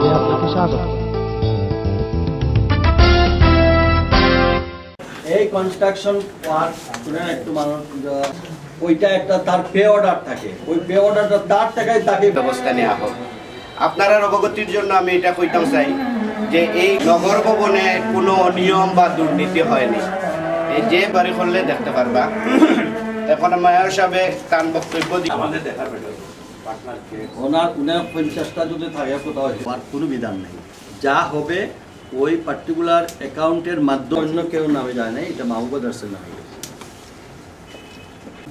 সংবাদে আপনাকে স্বাগত। এই কনস্ট্রাকশন ওয়ার্ক একটু মানুষ ওইটা একটা তার পে অর্ডার থাকে। ওই পে অর্ডারটা তার টাকায় তাকে ব্যবস্থা নেওয়া হোক। আপনারা অবগতির জন্য আমি এটা কইতাম চাই যে এই নগর ভবনে কোনো অনিয়ম বা দুর্নীতি হয়নি। এই যে বাড়ি করলে দেখতে পারবা। এখন মেয়র সাহেবে তার বক্তব্য আমাদের দেখার। ওনার যদি থাকে, কোথাও হওয়ার কোনো বিধান নেই। যা হবে, ওই পার্টিকুলার অ্যাকাউন্টের মাধ্যমে অন্য কেউ নামে যায় না এটা মাহবুব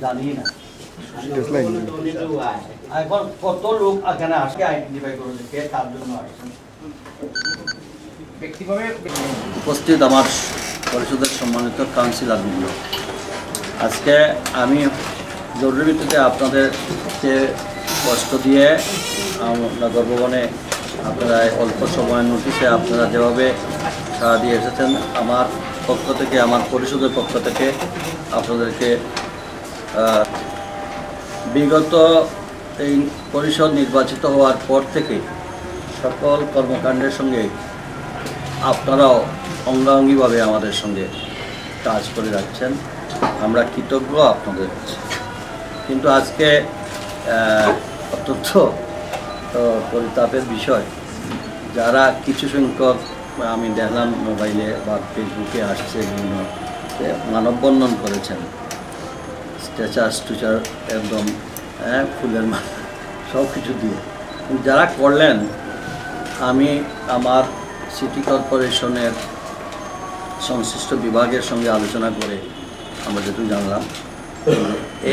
জানি না। উপস্থিত আমার পরিষদের সম্মানিত কাউন্সিলরবৃন্দ আজকে আমি জরুরি ভিত্তিতে আপনাদেরকে কষ্ট দিয়ে আম- নগর ভবনে আপনারা অল্প সময়ের নোটিশে আপনারা যেভাবে সাড়া দিয়ে এসেছেন, আমার পক্ষ থেকে, আমার পরিষদের পক্ষ থেকে আপনাদেরকে বিগত এই পরিষদ নির্বাচিত হওয়ার পর থেকে সকল কর্মকাণ্ডের সঙ্গে আপনারাও অঙ্গাঙ্গিভাবে আমাদের সঙ্গে কাজ করে যাচ্ছেন। আমরা কৃতজ্ঞ আপনাদের কিন্তু আজকে আহ, পরিতাপের বিষয়। যারা কিছু সংখ্যক আমি দেখলাম মোবাইলে বা ফেসবুকে আসছে বিভিন্ন মানববন্ধন করেছেন। স্ট্যাচার স্টুচার একদম হ্যাঁ, ফুলের মালা সব কিছু দিয়ে। যারা করলেন আমি আমার সিটি কর্পোরেশনের সংশ্লিষ্ট বিভাগের সঙ্গে আলোচনা করে আমরা যেটুকু জানলাম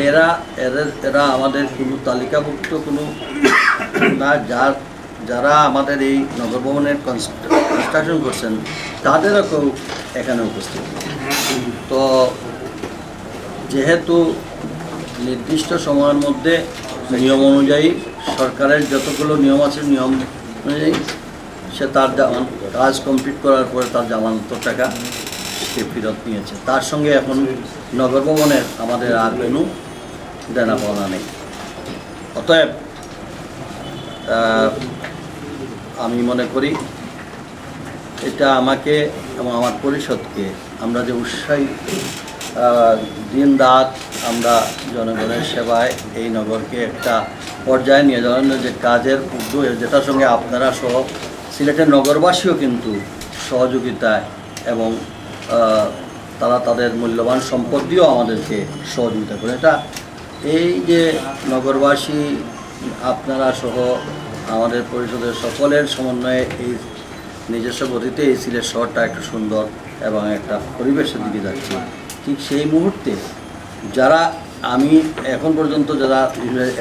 এরা এরা আমাদের কোনো তালিকাভুক্ত কোনো না, যার, যারা আমাদের এই নগর ভবনের কনস্ট্রাকশন করছেন, তাদেরও কেউ এখানে উপস্থিত তো যেহেতু নির্দিষ্ট সময়ের মধ্যে নিয়ম অনুযায়ী সরকারের যতগুলো নিয়ম আছে, নিয়ম অনুযায়ী সে তার কাজ কমপ্লিট করার পরে তার জামানত টাকা সে ফেরত নিয়েছে। তার সঙ্গে এখন নগর ভবনের আমাদের আর কোনো দেনা পাওনা নেই। অতএব আমি মনে করি এটা আমাকে এবং আমার পরিষদকে আমরা যে উৎসাহী দিন রাত আমরা জনগণের সেবায় এই নগরকে একটা পর্যায়ে নিয়ে যাওয়ার যে কাজের উদ্যোগ, যেটার সঙ্গে আপনারা সহ সিলেটের নগরবাসীও কিন্তু সহযোগিতায় এবং তারা তাদের মূল্যবান সম্পদ দিয়েও আমাদেরকে সহযোগিতা করে। এটা এই যে নগরবাসী, আপনারা সহ আমাদের পরিষদের সকলের সমন্বয়ে এই নিজস্ব গতিতে এই সিলেট শহরটা একটু সুন্দর এবং একটা পরিবেশের দিকে যাচ্ছে। ঠিক সেই মুহূর্তে যারা আমি এখন পর্যন্ত যারা,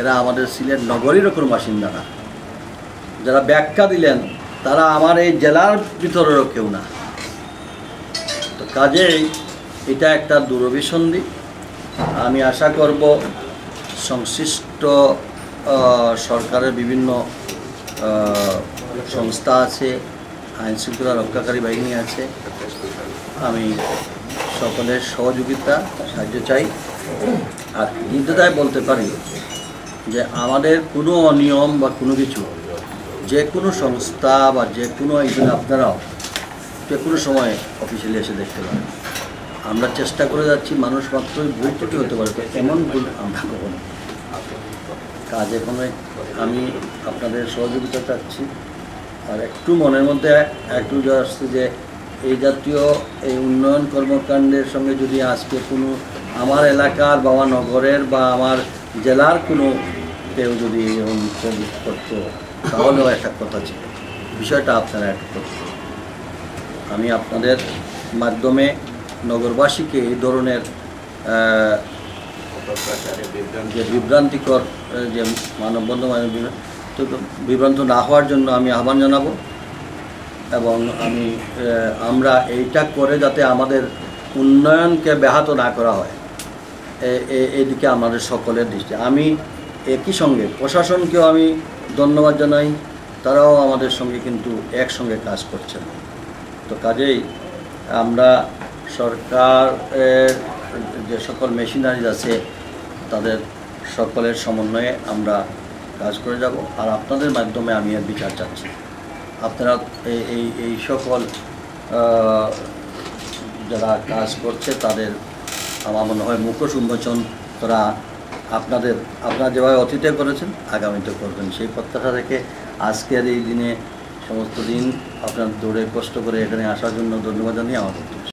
এরা আমাদের সিলেট নগরীর কোনো বাসিন্দা না যারা ব্যাখ্যা দিলেন, তারা আমার এই জেলার ভিতরেরও কেউ না। কাজেই এটা একটা দূরভিসন্ধি। আমি আশা করব সংশ্লিষ্ট সরকারের বিভিন্ন সংস্থা আছে, আইন শৃঙ্খলা রক্ষাকারী বাহিনী আছে। আমি সকলের সহযোগিতা, সাহায্য চাই। আর নির্দ্বিধায় বলতে পারি যে আমাদের কোনো অনিয়ম বা কোনো কিছু, যে কোনো সংস্থা বা যে কোনো একজন আপনারাও যে কোনো সময় অফিসিয়ালি এসে দেখতে পারে আমরা চেষ্টা করে যাচ্ছি, মানুষ মাত্রই ভুল ত্রুটি হতে পারে এমন ভুল আমরা কখনো কাজ এখন আমি আপনাদের সহযোগিতা চাচ্ছি। আর একটু মনের মধ্যে একটু যা আসছে যে এই জাতীয় এই উন্নয়ন কর্মকাণ্ডের সঙ্গে যদি আজকে কোনো আমার এলাকার বা নগরের বা আমার জেলার কোনো কেউ যদি service করতো, তাহলেও একটা কথা ছিল। বিষয়টা আপনারা একটা করতো আমি আপনাদের মাধ্যমে নগরবাসীকে এই ধরনের যে বিভ্রান্তিকর যে মানববন্ধ মানে বিভ্রান্ত না হওয়ার জন্য আমি আহ্বান জানাব এবং আমি আমরা এইটা করে যাতে আমাদের উন্নয়নকে ব্যাহত না করা হয়। এদিকে আমাদের সকলের দৃষ্টি। আমি একই সঙ্গে প্রশাসনকেও আমি ধন্যবাদ জানাই। তারাও আমাদের সঙ্গে কিন্তু একসঙ্গে কাজ করছেন। তো কাজেই আমরা সরকারের যে সকল মেশিনারিজ আছে, তাদের সকলের সমন্বয়ে আমরা কাজ করে যাব। আর আপনাদের মাধ্যমে আমি এর বিচার চাচ্ছি। আপনারা এই এই সকল যারা কাজ করছে, তাদের আমার মনে হয় মুখোশ উন্মোচন করা আপনাদের, আপনারা যেভাবে অতীতে করেছেন, আগামীতে করবেন। সেই প্রত্যাশা থেকে আজকের এই দিনে সমস্ত দিন আপনার দৌড়ে কষ্ট করে এখানে আসার জন্য ধন্যবাদ জানিয়ে বক্তব্য